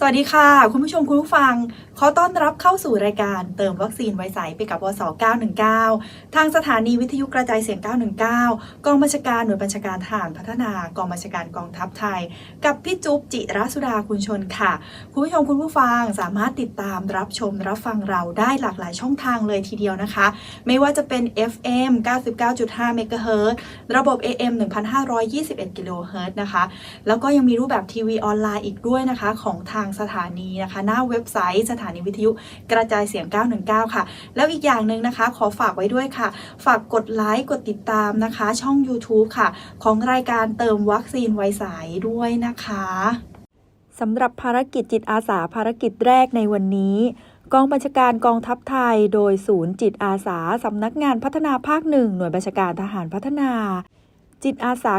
สวัสดีค่ะ คุณผู้ชมคุณผู้ฟัง ขอต้อนรับเข้าสู่รายการเติมวัคซีนไวใสไปกับวส919 ทางสถานีวิทยุกระจายเสียง 919 กองบัญชาการหน่วยบัญชาการทหารพัฒนากองบัญชาการกองทัพไทย กับพี่จุ๊บจิรสุดาคุณชนค่ะ คุณผู้ชมคุณผู้ฟังสามารถติดตามรับชมรับฟังเราได้หลากหลายช่องทางเลยทีเดียวนะคะ ไม่ว่าจะเป็น FM 99.5เมกะเฮิรตระบบ AM 1,521กิโลเฮิรตซ์นะคะแล้วก็ยังมีรูปแบบทีวีออนไลน์อีกด้วยนะคะของทางสถานีนะคะ หน้าเว็บไซต์สถานีวิทยุกระจายเสียง 919 ค่ะ แล้วอีกอย่างหนึ่งนะคะ ขอฝากไว้ด้วยค่ะ ฝากกดไลค์กดติดตามนะคะ ช่อง YouTube ค่ะ ของรายการเติมวัคซีนไวสายด้วยนะคะสำหรับภารกิจจิตอาสาภารกิจแรกในวันนี้กองบัญชาการกองทัพไทย โดยศูนย์จิตอาสา สำนักงานพัฒนาภาคหนึ่งหน่วยบัญชาการทหารพัฒนา จิตอาสา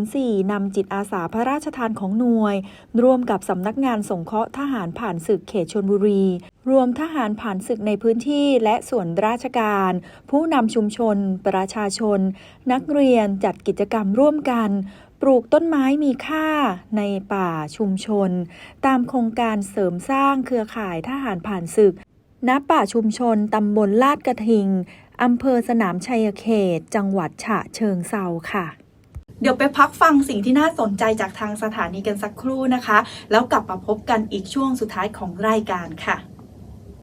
904 นำจิตอาสาพระราชทานของหน่วย ร่วมกับสำนักงานสงเคราะห์ทหารผ่านศึกเขตชนบุรี รวมทหารผ่านศึกในพื้นที่และส่วนราชการ ผู้นำชุมชน ประชาชน นักเรียนจัดกิจกรรมร่วมกัน ปลูกต้นไม้มีค่าในป่าชุมชน ตามโครงการเสริมสร้างเครือข่ายทหารผ่านศึกณป่าชุมชนตำบลลาดกระทิงอำเภอสนามชัยเขต จังหวัดฉะเชิงเซาค่ะ ดี๋ยวไปพักฟังสิ่งที่น่าสนใจจากทางสถานีกันสักครู่นะคะ แล้วกลับมาพบกันอีกช่วงสุดท้ายของรายการค่ะ